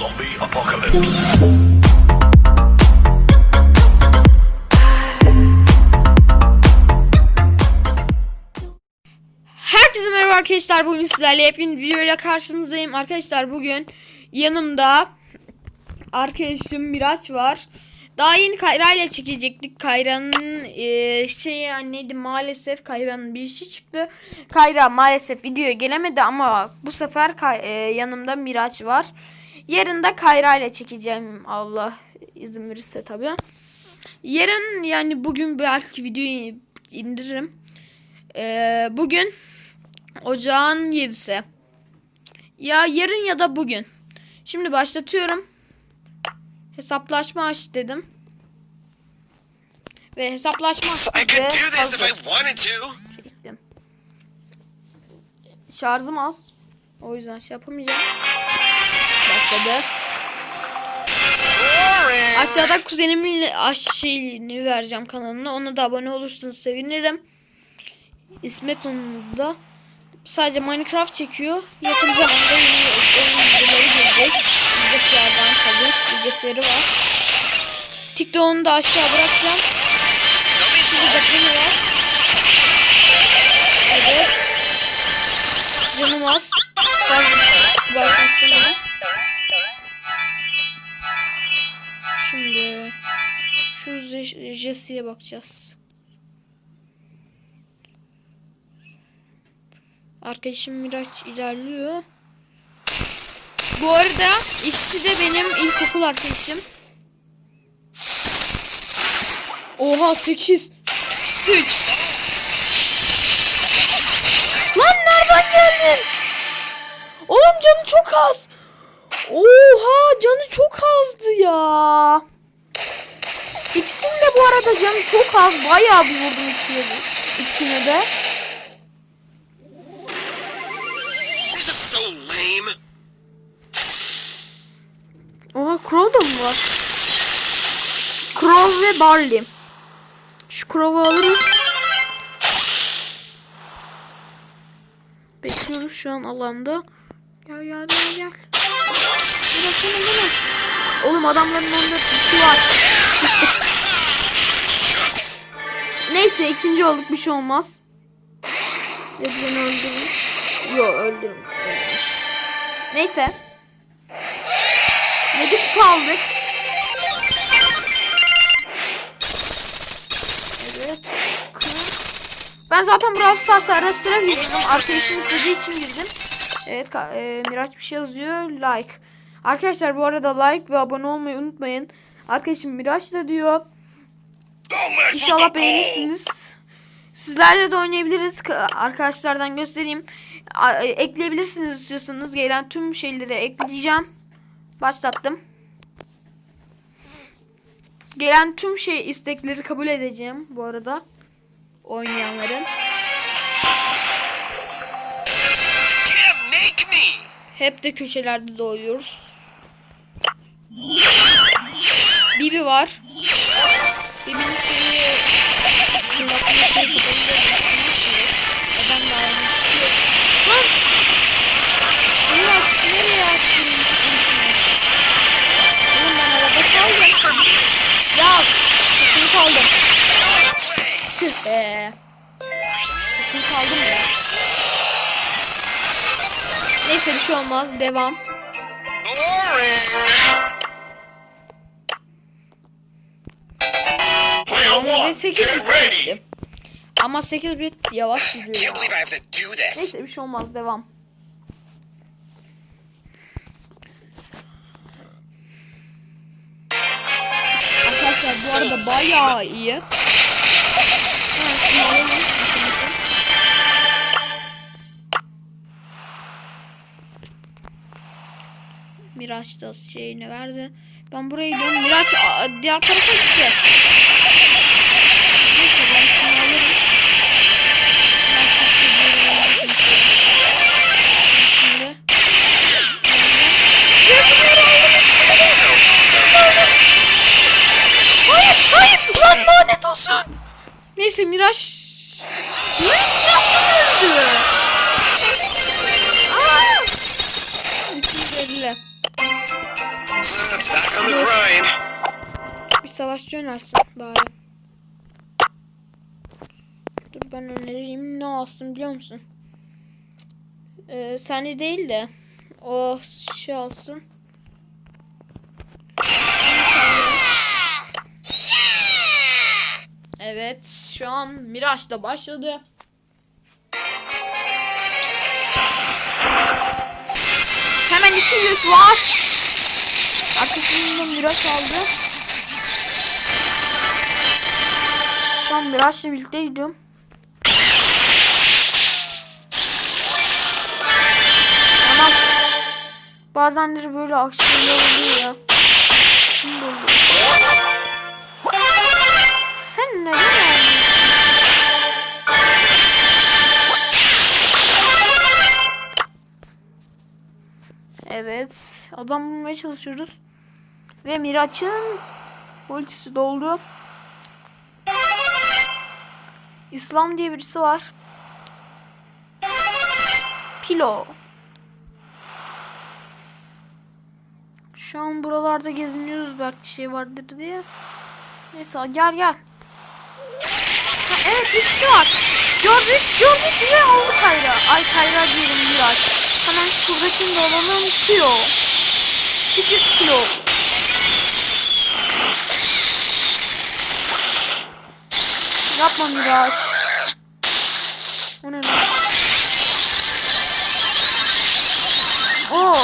Zombie apocalypse. Herkese merhaba arkadaşlar. Bugün sizlerle yepyeni bir videoyla karşınızdayım. Arkadaşlar bugün yanımda arkadaşım Miraç var. Daha yeni Kayra ile çekecektik. Kayra'nın e, şeyi neydi maalesef Kayra'nın bir işi çıktı. Kayra maalesef videoya gelemedi ama bu sefer e, yanımda Miraç var. Yarın da Kayra ile çekeceğim Allah izin verirse tabii. Yarın yani bugün belki videoyu indiririm. Ee, bugün ocağın 7'si. Ya yarın ya da bugün. Şimdi başlatıyorum. Hesaplaşma aç dedim. Ve hesaplaşma aç I dedi. could do this if Hazır. I wanted to. Çektim. Şarjım az. O yüzden şey yapamayacağım. Başladı. Aşağıda kuzenimin şeyini vereceğim kanalına. Ona da abone olursanız sevinirim. İsmet onun da sadece Minecraft çekiyor. Yakın zamanda yeni oyun videoları gelecek. Bilgisayardan tabii. Bilgisayarı var. TikTok'unu da aşağı bırakacağım. Don't be Bir de sorry. bunu var. Evet. Canım az. Ben başlamak Şimdi şu Je- Jesse'ye bakacağız. Arkadaşım Miraç ilerliyor. Bu arada ikisi de benim ilkokul arkadaşım. Oha 8 3 Lan nereden geldin? Oğlum canı çok az. Oha canı çok azdı ya. İkisinin de bu arada canı çok az. Bayağı bir vurdum de. İkisine de. Oha Crow da mı var? Crow ve Barley. Şu Crow'u alırız. Bekliyoruz şu an alanda. Gel gel gel gel. Biraz sonra değil? Oğlum adamların onda tutu var. Neyse ikinci olduk bir şey olmaz. Ya beni öldürün. Yok öldürün. Ölmüş. Neyse. Yedik kaldık. Evet. Ben zaten Brawl Stars'a ara sıra girdim. Arkadaşım istediği için girdim. Evet e, Miraç bir şey yazıyor. Like. Arkadaşlar bu arada like ve abone olmayı unutmayın. Arkadaşım Miraç da diyor. İnşallah beğenirsiniz. Sizlerle de oynayabiliriz. Ka- Arkadaşlardan göstereyim. Ekleyebilirsiniz istiyorsanız. Gelen tüm şeyleri ekleyeceğim. Başlattım. Gelen tüm şey istekleri kabul edeceğim bu arada. Oynayanların. Hep de köşelerde doğuyoruz. Bibi var. Bibi'nin şeyi fırlatma şeyi kapatılıyor. Ben de aynı şey. Lan! Bunlar nereye attın? Oğlum ben arada kaldım. Ya! Kesin kaldım. Tüh be. Kesin kaldım ya. Neyse bir şey olmaz. Devam. Boring. 8 get ready. bit. Ama 8 bit yavaş gidiyor. Neyse bir şey olmaz. Devam. Arkadaşlar bu arada bayağı iyi. Miraç da şeyini verdi. Ben buraya gidiyorum. Miraç diğer tarafa gitti. Neyse Miraç. Miraç öldü. 250. grind. Bir savaşçı önersin bari. Dur ben önereyim. Ne alsın biliyor musun? Ee, seni değil de o şey alsın. Evet şu an Miraç da başladı. Hemen 200 var. Arkasında Miraç aldı. Şu an Miraç'la birlikte gidiyorum. Tamam. Bazenleri böyle aksiyonlar oluyor ya. Şimdi oluyor. Sen neden Evet. Adam bulmaya çalışıyoruz. Ve Miraç'ın ultisi doldu. İslam diye birisi var. Pilo. Şu an buralarda geziniyoruz belki şey vardır diye. Neyse gel gel. Ha, evet bir şey var. Gördük gördük ve aldı Kayra. Ay Kayra diyorum Miraç. Hemen şuradakini de alalım. Pilo. Küçük Pilo. Yapma Miraç. O ne lan? Oo.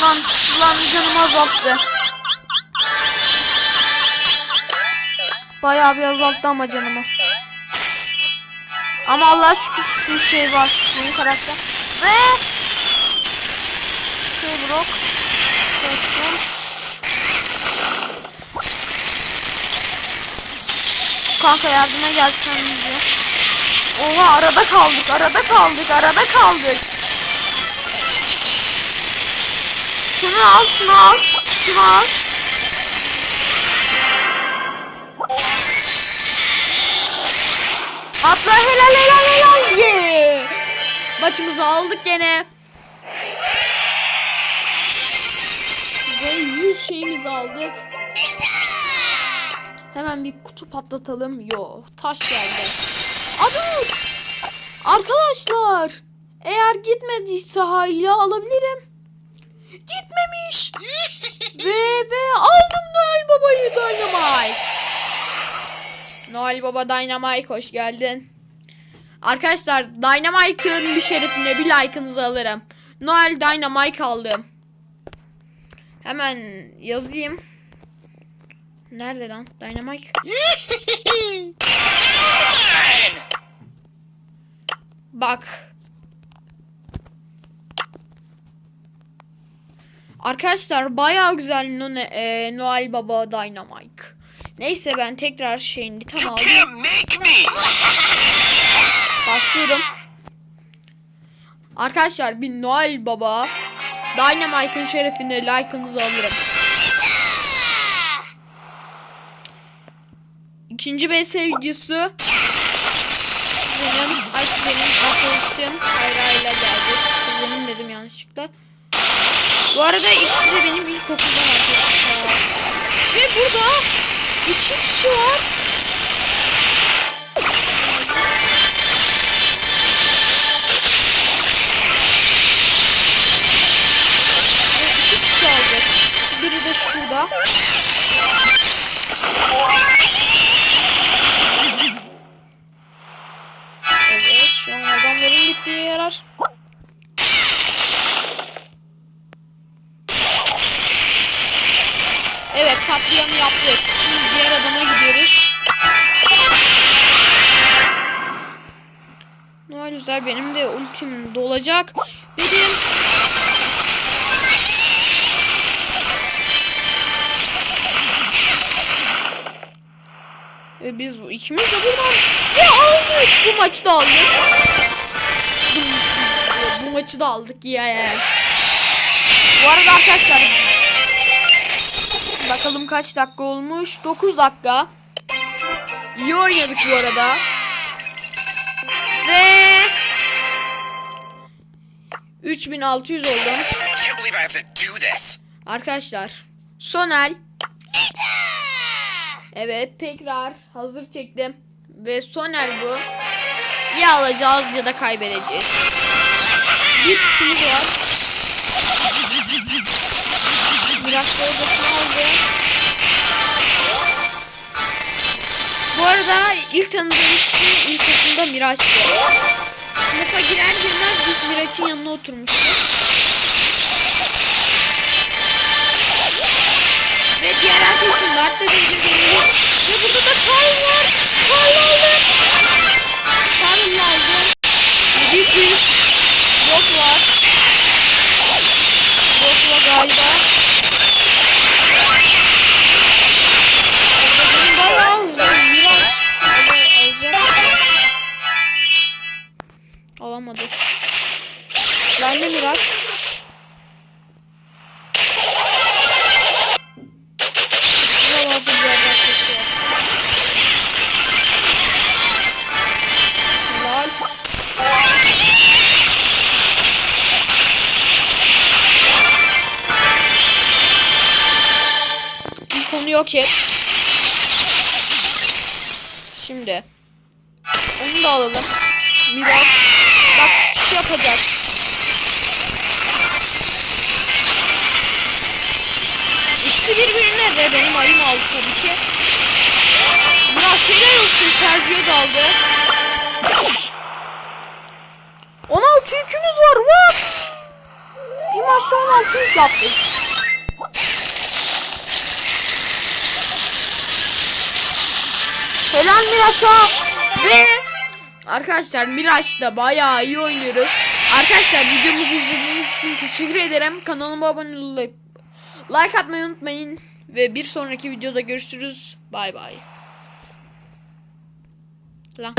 Lan, lan canım azalttı. Bayağı bir azalttı ama canımı. Ama Allah'a şükür şu şey var. Karakter. Ve Brock. Kostüm. Kanka yardıma gelsen bize. Oha arada kaldık, arada kaldık, arada kaldık. Şunu al, şunu al, şunu al. Atla helal helal helal. Yeah. Maçımızı aldık gene. Ve 100 şeyimizi aldık. Hemen bir kutu patlatalım. Yo taş geldi. Adı. Arkadaşlar. Eğer gitmediyse sahile alabilirim. Gitmemiş. ve ve aldım Noel Baba'yı Dynamite. Noel Baba Dynamite hoş geldin. Arkadaşlar Dynamite'ın bir şerefine bir like'ınızı alırım. Noel Dynamite aldım. Hemen yazayım. Nerede lan? Dynamite. Bak. Arkadaşlar bayağı güzel None, e, Noel Baba Dynamite. Neyse ben tekrar şeyini tam aldım. Başlıyorum. Arkadaşlar bir Noel Baba Dynamite'ın şerefine like'ınızı alırım. İkinci BS videosu benim, ay benim arkadaşım Kayra ile geldi. Benim dedim yanlışlıkla. Bu arada ikisi de benim ilkokuldan arkadaşlar. Ve burada iki kişi var. Şurada. Evet şu an adamların gittiği yer var. Evet katliamı yaptık. Şimdi diğer adama gidiyoruz. Ne güzel benim de ultim dolacak. Dedim. Ve biz bu ikimiz de buradan ve aldık. Bu maçı da aldık. Bu, bu maçı da aldık ya. Bu arada arkadaşlar bakalım kaç dakika olmuş? 9 dakika. İyi oynadık bu arada. Ve 3600 oldu. I can't Evet tekrar hazır çektim. Ve Sonel bu. Ya alacağız ya da kaybedeceğiz. Bir kutumuz var. Miraç Bozasını aldı. Bu arada ilk tanıdığım kişi ilkokulda Miraç'tı. Sınıfa girer girmez biz Miraç'ın yanına oturmuştuk. Ve diğer arkadaşım bizim geliyor. Ve burada da Karl var. Karl aldı. Karl aldı. Ve bir büyük bot var. Galiba. Benim bayağı hızlı. Miraç. Alacak. Alamadık. Ben de Miraç. Onu yok et. Şimdi. Onu da alalım. Biraz. Bak şu yapacak. İkisi birbirine ve benim ayım aldı tabii ki. Murat helal olsun Sergio da aldı. 16 yükümüz var what? Bir maçta 16 yük yaptık. Helal Miraç'a. Ve arkadaşlar Miraç'ta bayağı iyi oynuyoruz. Arkadaşlar videomuzu izlediğiniz için teşekkür ederim. Kanalıma abone olup like atmayı unutmayın. Ve bir sonraki videoda görüşürüz. Bay bay. Lan.